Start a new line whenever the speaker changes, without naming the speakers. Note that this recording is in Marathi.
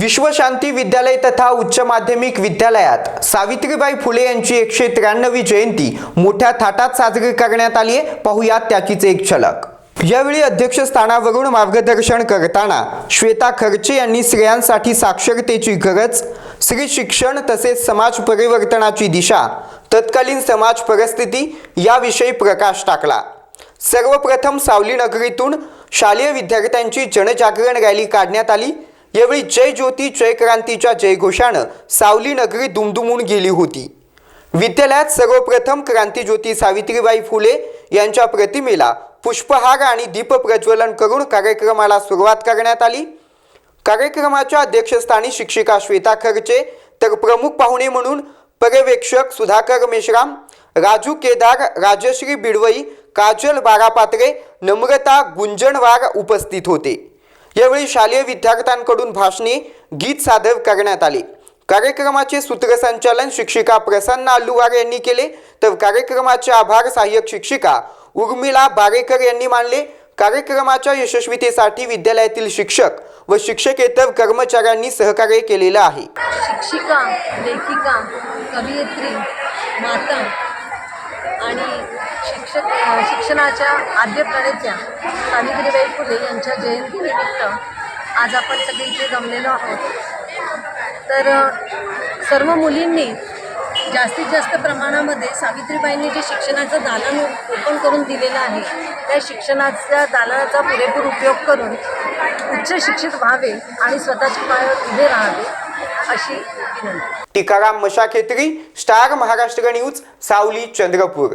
विश्वशांती विद्यालय तथा उच्च माध्यमिक विद्यालयात सावित्रीबाई फुले यांची एकशे त्र्याण्णवी जयंती मोठ्या थाटात साजरी करण्यात आली आहे. पाहुयात त्याचीच एक झलक. यावेळी अध्यक्षस्थानावरून मार्गदर्शन करताना श्वेता खर्चे यांनी स्त्रियांसाठी साक्षरतेची गरज स्त्री शिक्षण तसेच समाज परिवर्तनाची दिशा तत्कालीन समाज परिस्थिती याविषयी प्रकाश टाकला. सर्वप्रथम सावली नगरीतून शालेय विद्यार्थ्यांची जनजागरण रॅली काढण्यात आली. यावेळी जय ज्योती जय क्रांतीच्या जयघोषानं सावली नगरी दुमदुमून गेली होती. विद्यालयात सर्वप्रथम क्रांतीज्योती सावित्रीबाई फुले यांच्या प्रतिमेला पुष्पहार आणि दीपप्रज्वलन करून कार्यक्रमाला सुरुवात करण्यात आली. कार्यक्रमाच्या अध्यक्षस्थानी शिक्षिका श्वेता खर्चे तर प्रमुख पाहुणे म्हणून पर्यवेक्षक सुधाकर मेश्राम राजू केदार राजश्री बिडवई काजल बारापात्रे नम्रता गुंजणवार उपस्थित होते. यावेळी शालेय विद्यार्थ्यांकडून भाषणे गीत सादर करण्यात आले. कार्यक्रमाचे सूत्रसंचालन शिक्षिका प्रसन्न अल्लुवार यांनी केले. तर कार्यक्रमाचे आभार सहाय्यक शिक्षिका उर्मिला बारेकर यांनी मानले. कार्यक्रमाच्या यशस्वीतेसाठी विद्यालयातील शिक्षक व शिक्षकेतर कर्मचाऱ्यांनी सहकार्य केलेलं आहे.
शिक्षिका लेखिका कवयित्री माता शिक्षक शिक्षणाच्या आद्य प्रणेत्या सावित्रीबाई फुले यांच्या जयंतीनिमित्त आज आपण सगळे इथे जमलेलो आहोत. तर सर्व मुलींनी जास्तीत जास्त प्रमाणामध्ये सावित्रीबाईंनी जे शिक्षणाचं दालन ओपन करून दिलेलं आहे त्या शिक्षणाच्या दालनाचा पुरेपूर उपयोग करून उच्च शिक्षित व्हावे आणि स्वतःच्या पायावर उभे राहावे अशी विनंती.
Tikaram Mashakhetri star Maharashtra news Savli Chandrapur.